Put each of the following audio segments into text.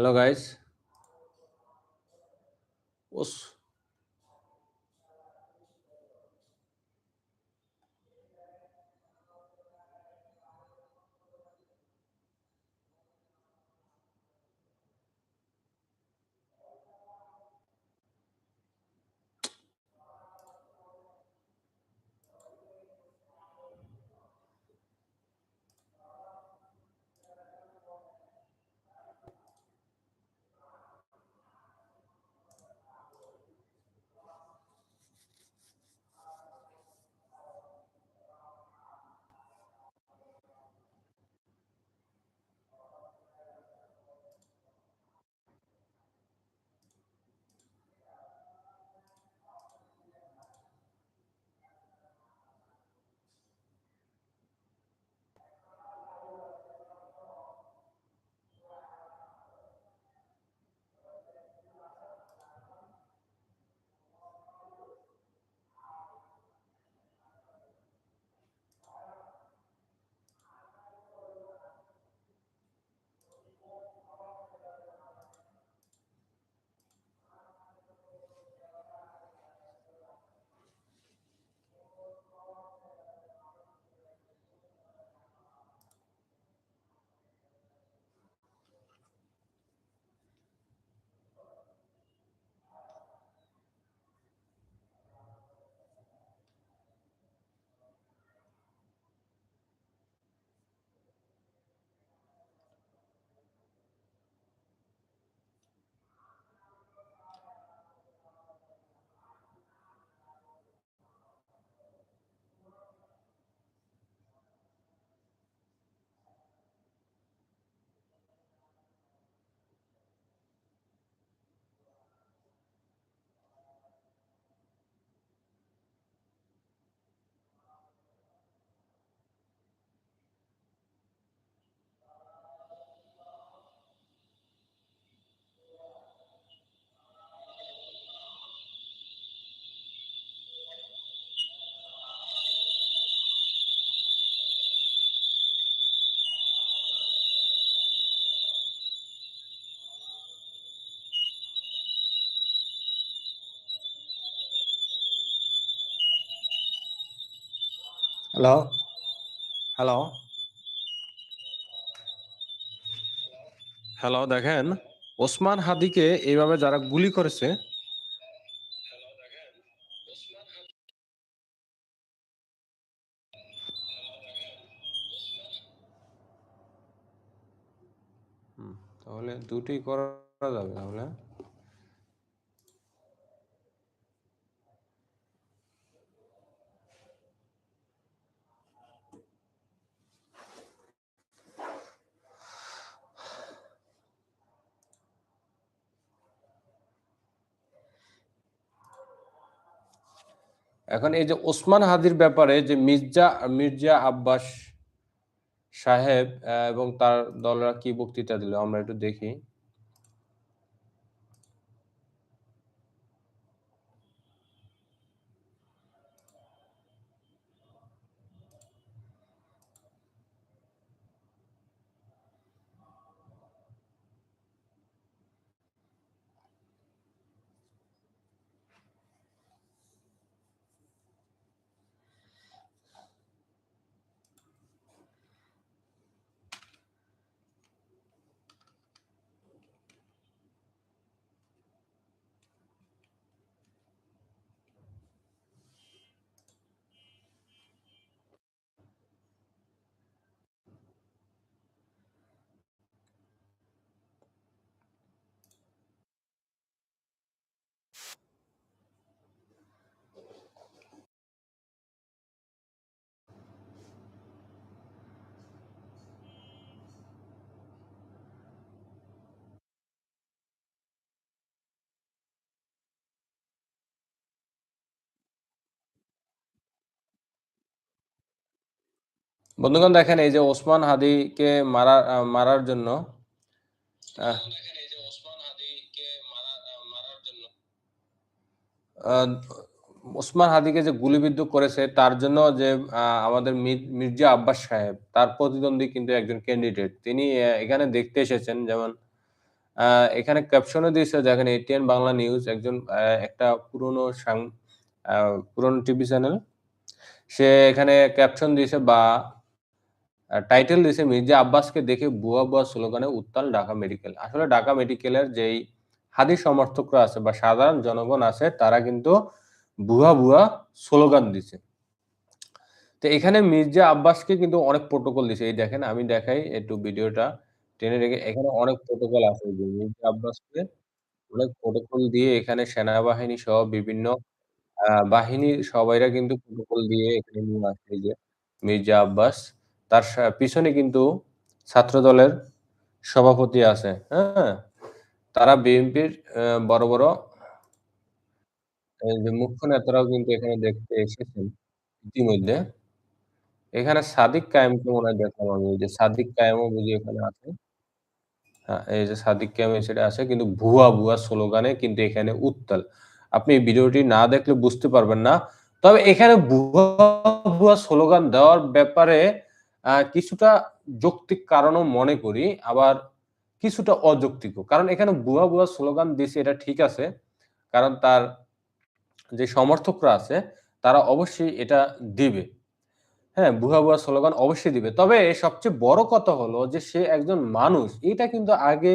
Hello, guys. What's hello hello hello দেখেন ওসমান হাদিকে এইভাবে যারা গুলি করেছে তাহলে দুটি করা যাবে তাহলে। এখন এই যে ওসমান হাদির ব্যাপারে যে মির্জা মির্জা আব্বাস সাহেব এবং তার দলরা কি বক্তৃতা দিল? আমরা একটু দেখি। বন্ধুগণ, দেখেন এই যে ওসমান হাদিকে মারা, মারার জন্য ওসমান হাদিকে যে গুলিবিদ্ধ করেছে, তার জন্য যে আমাদের মির- মির্জা আব্বাস সাহেব, তার প্রতিদ্বন্দ্বী কিন্তু একজন ক্যান্ডিডেট তিনি এখানে দেখতে এসেছেন, যেমন এখানে ক্যাপশনও দিয়েছে, দেখেন এটিএন বাংলা নিউজ একজন একটা পুরনো পুরনো টিভি চ্যানেল। সে এখানে ক্যাপশন দিয়েছে, বা টাইটেল দিয়েছে মির্জা আব্বাসকে দেখে বুয়া ভুয়া স্লোগানে উত্তাল ঢাকা মেডিকেল। আসলে ঢাকা মেডিকেলের যেই হাদি সমর্থকরা আছে বা সাধারণ জনগণ আছে তারা কিন্তু ভুয়া, ভুয়া স্লোগান দিছে। তো এখানে মির্জা আব্বাসকে কিন্তু অনেক প্রোটোকল দিছে। এই দেখেন আমি দেখাই একটু ভিডিওটা টেনে রেখে এখানে অনেক প্রোটোকল আছে যে মির্জা আব্বাসকে অনেক প্রোটোকল দিয়ে এখানে সেনাবাহিনী সহ বিভিন্ন বাহিনীর সবাইরা কিন্তু প্রোটোকল দিয়ে এখানে নিয়ে এই যে মির্জা আব্বাস। তার পিছনে কিন্তু ছাত্রদলের সভাপতি আছে, হ্যাঁ? তারা বিএনপির বড়, বড় মুখ্য নেতারাও কিন্তু এখানে দেখতে এসেছেন ইতিমধ্যে। এখানে সাদিক কায়েমকে মনে হয় দেখলাম আমি যে সাদিক কায়েমও বুঝি এখানে আছে। হ্যাঁ, এই যে সাদিক কায়েম সাইডে আছে কিন্তু ভুয়া, ভুয়া স্লোগানে কিন্তু এখানে উত্তাল। আপনি এই ভিডিওটি না দেখলে বুঝতে পারবেন না। তবে এখানে ভুয়া, ভুয়া স্লোগান দেওয়ার ব্যাপারে কিছুটা যৌক্তিক কারণও মনে করি, আবার কিছুটা অযৌক্তিকও। কারণ এখানে ভুয়া, ভুয়া স্লোগান দিছে এটা ঠিক আছে। কারণ তার যে সমর্থকরা আছে তারা অবশ্যই এটা দিবে। হ্যাঁ, ভুয়া, ভুয়া স্লোগান অবশ্যই দিবে। তবে সবচেয়ে বড় কথা হলো যে সে একজন মানুষ। এটা কিন্তু আগে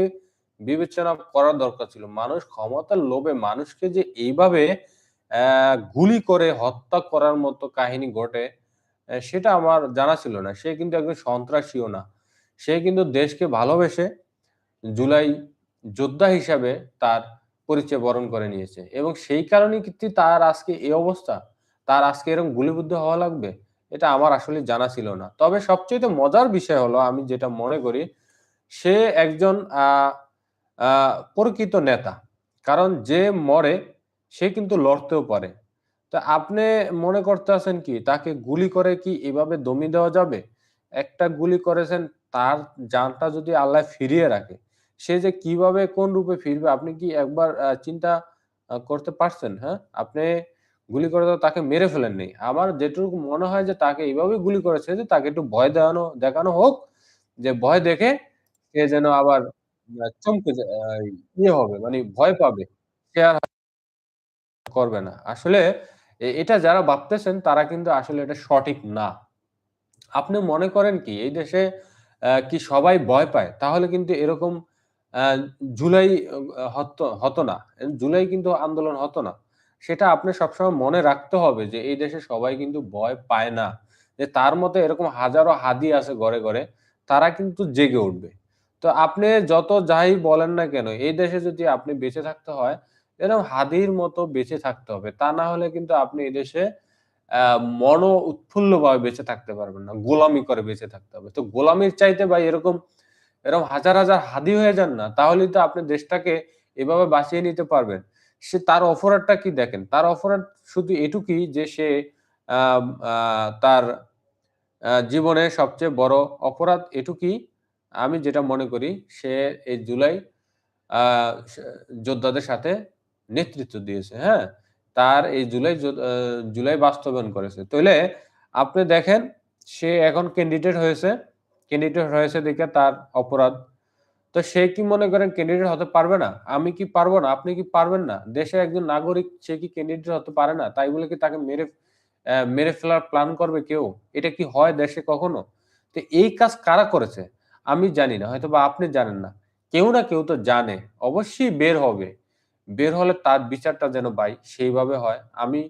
বিবেচনা করার দরকার ছিল। মানুষ ক্ষমতার লোভে মানুষকে যে এইভাবে গুলি করে হত্যা করার মতো কাহিনী ঘটে, সেটা আমার জানা ছিল না। সে কিন্তু একজন সন্ত্রাসীও না। সে কিন্তু দেশকে ভালোবেসে জুলাই যোদ্ধা হিসাবে তার পরিচয় বরণ করে নিয়েছে এবং সেই কারণেই কিন্তু তার আজকে এই অবস্থা। তার আজকে এরকম গুলিবুদ্ধ হওয়া লাগবে? এটা আমার আসলে জানা ছিল না। তবে সবচাইতে মজার বিষয় হলো আমি যেটা মনে করি, সে একজন প্রকৃত নেতা। কারণ যে মরে সে কিন্তু লড়তেও পারে। তো আপনি মনে করতেছেন কি তাকে গুলি করে কি এভাবে দমিয়ে দেওয়া যাবে? একটা গুলি করেছেন তার জানটা যদি আল্লাহ ফিরিয়ে রাখে, সে যে কীভাবে কোন রূপে ফিরবে আপনি কি একবার চিন্তা করতে পারছেন, হ্যাঁ? আপনি গুলি করে তো তাকে মেরে ফেলেন নাই। আমার যেটুকু মনে হয় যে তাকে এভাবে গুলি করেছে যে তাকে একটু ভয় দেওয়ানো দেখানো হোক, যে ভয় দেখে সে যেন আবার চমকে ইয়ে হবে মানে ভয় পাবে। সে আর করবে না। আসলে এটা যারা ভাবতেছেন তারা কিন্তু আসলে এটা সঠিক না। আপনি মনে করেন কি এই দেশে কি সবাই ভয় পায়? তাহলে কিন্তু এরকম জুলাই হতো না। জুলাই কিন্তু আন্দোলন হতো না। সেটা আপনি সবসময় মনে রাখতে হবে যে এই দেশে সবাই কিন্তু ভয় পায় না। যে তার মতো এরকম হাজারো হাদি আছে ঘরে, ঘরে তারা কিন্তু জেগে উঠবে। তো আপনি যত যাই বলেন না কেন এই দেশে যদি আপনি বেঁচে থাকতে হয়, এরকম হাদির মতো বেঁচে থাকতে হবে। তা না হলে কিন্তু আপনি এদেশে মন উৎফুল্লভাবে বেঁচে থাকতে পারবেন না। গোলামি করে বেঁচে থাকতে হবে। তো গোলামির চাইতে ভাই এরকম, এরকম হাজার, হাজার হাদি হয়ে যান না। তাহলেই তো আপনি দেশটাকে এভাবে বাঁচিয়ে নিতে পারবেন। সে তার অপরাধটা কি দেখেন? তার অপরাধ শুধু এটুকুই যে সে তার আ জীবনের সবচেয়ে বড় অপরাধ এটুকুই আমি যেটা মনে করি সে এই জুলাই যোদ্ধাদের সাথে নেতৃত্ব দিয়েছে, হ্যাঁ? তার এই জুলাই জুলাই বাস্তবায়ন করেছে। তাহলে আপনি দেখেন সে এখন ক্যান্ডিডেট হয়েছে। ক্যান্ডিডেট হয়েছে দেখে তার অপরাধ। তো সে কি মনে করেন ক্যান্ডিডেট হতে পারবে না? আমি কি পারব না? আপনি কি পারবেন না? দেশের একজন নাগরিক সে কি ক্যান্ডিডেট হতে পারে না? তাই বলে কি তাকে মেরে মেরে ফেলার প্ল্যান করবে কেউ? এটা কি হয় দেশে কখনো? তো এই কাজ কারা করেছে? আমি জানি না। হয়তোবা আপনি জানেন না। কেউ না কেউ তো জানে। অবশ্যই বের হবে। বের হলে তার বিচারটা যেন ভাই সেইভাবে হয়। আমি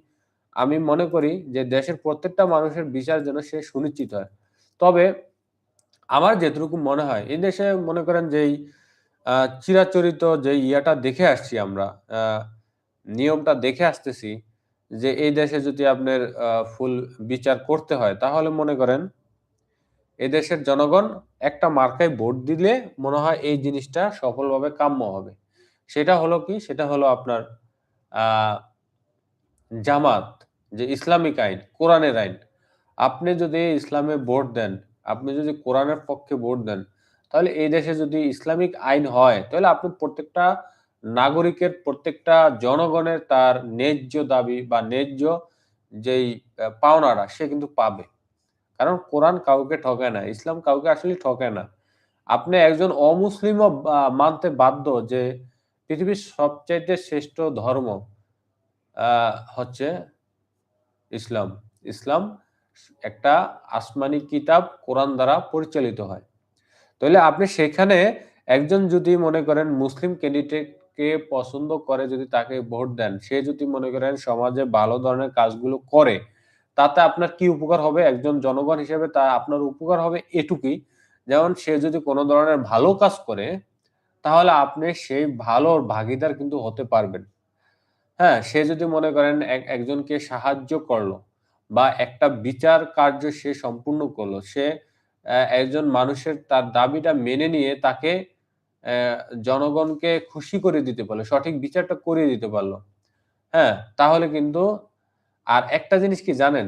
আমি মনে করি যে দেশের প্রত্যেকটা মানুষের বিচার যেন সে সুনিশ্চিত হয়। তবে আমার যেটুকু মনে হয় এই দেশে মনে করেন যেই চিরাচরিত যে ইয়াটা দেখে আসছি আমরা, নিয়মটা দেখে আসতেছি যে এই দেশে যদি আপনার ফুল বিচার করতে হয় তাহলে মনে করেন এদেশের জনগণ একটা মার্কায় ভোট দিলে মনে হয় এই জিনিসটা সফলভাবে কাম্য হবে। সেটা হলো কি? সেটা হলো আপনার জামাত যে ইসলামিক আইন, কোরআনের আইন। আপনি যদি ইসলামে ভোট দেন, আপনি যদি কোরআনের পক্ষে ভোট দেন, তাহলে এই দেশে যদি ইসলামিক আইন হয়, তাহলে আপনি প্রত্যেকটা নাগরিকের, প্রত্যেকটা জনগণের তার ন্যায্য দাবি বা ন্যায্য যেই আ পাওনাটা সে কিন্তু পাবে। কারণ কোরআন কাউকে ঠকে না। ইসলাম কাউকে আসলে ঠকে না। আপনি একজন অমুসলিমও মানতে বাধ্য যে পৃথিবীর সবচাইতে শ্রেষ্ঠ ধর্ম হচ্ছে ইসলাম। ইসলাম একটা আসমানি কিতাব কোরআন দ্বারা পরিচালিত হয়। তাইলে আপনি সেখানে একজন যদি মনে করেন মুসলিম ক্যান্ডিডেটকে পছন্দ করে যদি তাকে ভোট দেন, সে যদি মনে করেন সমাজে ভালো ধরনের কাজগুলো করে, তাতে আপনার কি উপকার হবে? একজন জনগণ হিসেবে তা আপনার উপকার হবে এটুকুই, যেমন সে যদি কোনো ধরনের ভালো কাজ করে, তাহলে আপনি সেই ভালো ভাগিদার কিন্তু হতে পারবেন। হ্যাঁ? সে যদি মনে করেন এক একজনকে সাহায্য করল বা একটা বিচার কার্য সে সম্পূর্ণ করল, সে একজন মানুষের তার দাবিটা মেনে নিয়ে তাকে জনগণকে খুশি করে দিতে পারল, সঠিক বিচারটা করিয়ে দিতে পারল। হ্যাঁ? তাহলে কিন্তু আর একটা জিনিস কি জানেন?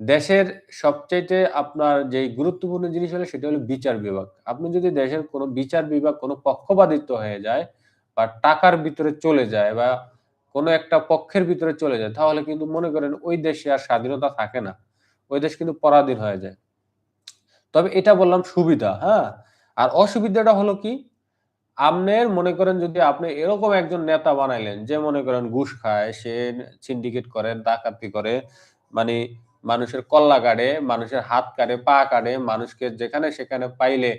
দেশের সবচাইতে আপনার যে গুরুত্বপূর্ণ জিনিস হলো সেটা হলো বিচার বিভাগ। আপনি যদি দেশের কোনো বিচার বিভাগ কোনো পক্ষপাতিত্ব হয়ে যায় বা টাকার ভিতরে চলে যায় বা কোন একটা পক্ষের ভিতরে চলে যায়, তাহলে কিন্তু মনে করেন ওই দেশে আর স্বাধীনতা থাকে না। ওই দেশ কিন্তু পরাধীন হয়ে যায়। তবে এটা বললাম সুবিধা, হ্যাঁ? আর অসুবিধাটা হলো কি? আমনের মনে করেন যদি আপনি এরকম একজন নেতা বানাইলেন যে মনে করেন ঘুষ খায়, সে সিন্ডিকেট করে, ডাকাতি করে, মানে মানুষের কল্লা কাটে, মানুষের হাত কাটে, পা কাটে, মানুষকে যেখানে সেখানে পাইলে,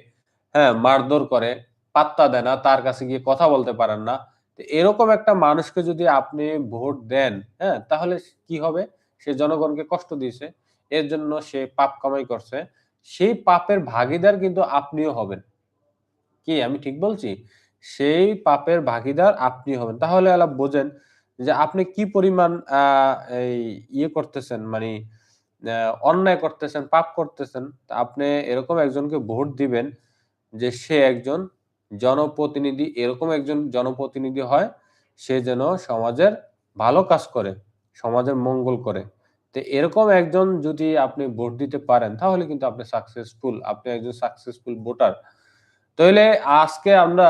হ্যাঁ, মারধর করে, পাত্তা দেয় না, তার কাছে গিয়ে কথা বলতে পারেন না। এরকম একটা মানুষকে যদি আপনি ভোট দেন, হ্যাঁ? তাহলে কি হবে? সে জনগণকে কষ্ট দিয়েছে। এর জন্য সে পাপ কামাই করছে। সেই পাপের ভাগীদার কিন্তু আপনিও হবেন। কি আমি ঠিক বলছি? সেই পাপের ভাগীদার আপনি হবেন। তাহলে এলা বোঝেন যে আপনি কি পরিমাণ আ এই ইয়ে করতেছেন মানে অন্যায় করতেছেন, পাপ করতেছেন। আপনি এরকম একজনকে ভোট দিবেন যে সে একজন জনপ্রতিনিধি, এরকম একজন জনপ্রতিনিধি হয়, সে যেন সমাজের ভালো কাজ করে, সমাজের মঙ্গল করে। তো এরকম একজন যদি আপনি ভোট দিতে পারেন, তাহলে কিন্তু আপনি সাকসেসফুল। আপনি একজন সাকসেসফুল ভোটার। তাইলে আজকে আমরা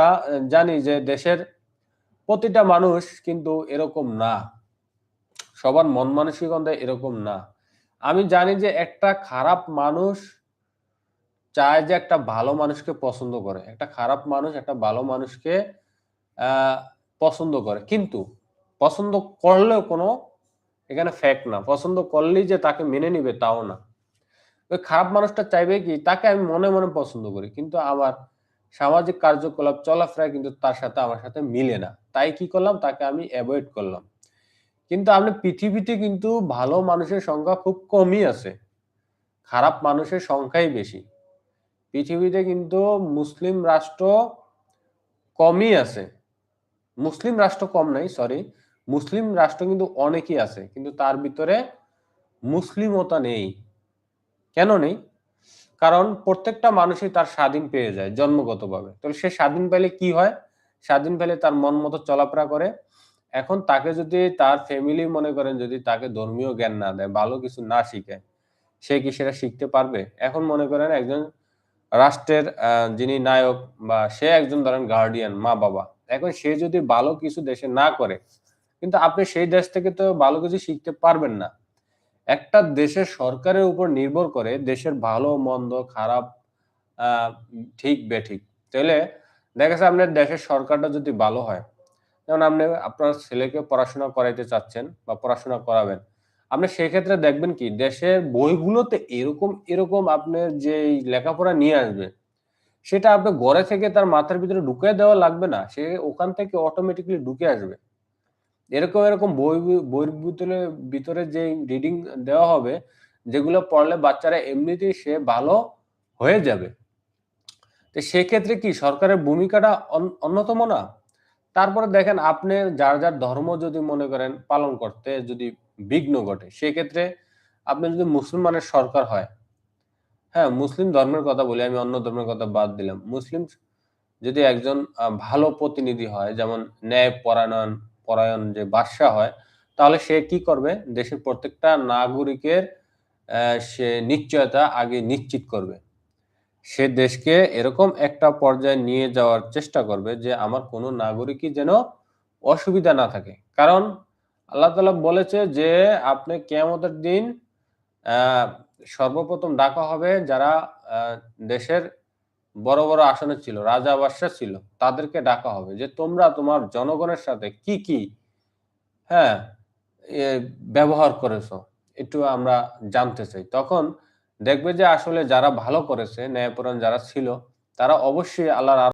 জানি যে দেশের প্রতিটা মানুষ কিন্তু এরকম না। সবার মন মানসিকতা এরকম না। আমি জানি যে একটা খারাপ মানুষ চায় যে একটা ভালো মানুষকে পছন্দ করে। একটা খারাপ মানুষ একটা ভালো মানুষকে পছন্দ করে। কিন্তু পছন্দ করলেও কোনো এখানে ফ্যাক্ট না। পছন্দ করলেই যে তাকে মেনে নিবে তাও না। ওই খারাপ মানুষটা চাইবে কি? তাকে আমি মনে, মনে পছন্দ করি। কিন্তু আমার সামাজিক কার্যকলাপ চলাফেরা কিন্তু তার সাথে আমার সাথে মিলে না। তাই কি করলাম? তাকে আমি অ্যাভয়েড করলাম। কিন্তু আপনি পৃথিবীতে কিন্তু ভালো মানুষের সংখ্যা খুব কমই আছে। খারাপ মানুষের সংখ্যাই বেশি। পৃথিবীতে কিন্তু মুসলিম রাষ্ট্র কমই আছে। মুসলিম রাষ্ট্র কম নাই, সরি। মুসলিম রাষ্ট্র কিন্তু অনেকই আছে। কিন্তু তার ভিতরে মুসলিমতা নেই। কেন নেই? কারণ প্রত্যেকটা মানুষই তার স্বাধীন পেয়ে যায় জন্মগতভাবে। তাহলে সে স্বাধীন পেলে কি হয়? স্বাধীন পেলে তার মন মতো চলাফেরা করে। এখন তাকে যদি তার ফ্যামিলি মনে করেন যদি তাকে ধর্মীয় জ্ঞান না দেয়, ভালো কিছু না শিখায়, সে কি সেটা শিখতে পারবে? এখন মনে করেন একজন রাষ্ট্রের যিনি নায়ক বা সে একজন ধরেন গার্ডিয়ান, মা-বাবা। এখন সে যদি ভালো কিছু দেশে না করে, কিন্তু আপনি সেই দেশ থেকে তো ভালো কিছু শিখতে পারবেন না। একটা দেশের সরকারের উপর নির্ভর করে দেশের ভালো, মন্দ, খারাপ, ঠিক, বেঠিক। তাইলে দেখা যাচ্ছে আপনার দেশের সরকারটা যদি ভালো হয়, যেমন আপনি আপনার ছেলেকে পড়াশোনা করাইতে চাচ্ছেন বা পড়াশোনা করাবেন। আপনি সেক্ষেত্রে দেখবেন কি? দেশের বইগুলোতে এরকম, এরকম আপনার যেই লেখাপড়া নিয়ে আসবে, সেটা আপনার ঘরে থেকে তার মাথার ভিতরে ঢুকায়ে দেওয়া লাগবে না। সে ওখান থেকে অটোমেটিক্যালি ঢুকে আসবে। এরকম, এরকম বই বইয়ের ভিতরে ভিতরে যেই রিডিং দেওয়া হবে, যেগুলো পড়লে বাচ্চারা এমনিতেই সে ভালো হয়ে যাবে। তো সেক্ষেত্রে কি সরকারের ভূমিকাটা অন্যতম না? তারপরে দেখেন আপনি যার, যার ধর্ম যদি মনে করেন পালন করতে যদি বিঘ্ন ঘটে, সেক্ষেত্রে আপনি যদি মুসলমানের সরকার হয়, হ্যাঁ, মুসলিম ধর্মের কথা বলি, আমি অন্য ধর্মের কথা বাদ দিলাম। মুসলিম যদি একজন ভালো প্রতিনিধি হয়, যেমন ন্যায় পরায়ণ পরায়ণ যে বাদশা হয়, তাহলে সে কি করবে? দেশের প্রত্যেকটা নাগরিকের সে নিশ্চয়তা আগে নিশ্চিত করবে। সে দেশকে এরকম একটা পর্যায়ে নিয়ে যাওয়ার চেষ্টা করবে যে আমার কোনো নাগরিকই যেন অসুবিধা না থাকে। কারণ আল্লাহ তালা বলেছে যে আপনি কেমতের দিন সর্বপ্রথম ডাকা হবে যারা দেশের বড় বড় আসনে ছিল, রাজা বাদশাহ ছিল, তাদেরকে ডাকা হবে যে তোমরা তোমার জনগণের সাথে কি কি হ্যাঁ ব্যবহার করেছ, একটু আমরা জানতে চাই। তখন দেখবে যে আসলে যারা ভালো করেছে ন্যায়পরায়ণ যারা ছিল তারা অবশ্যই আল্লাহর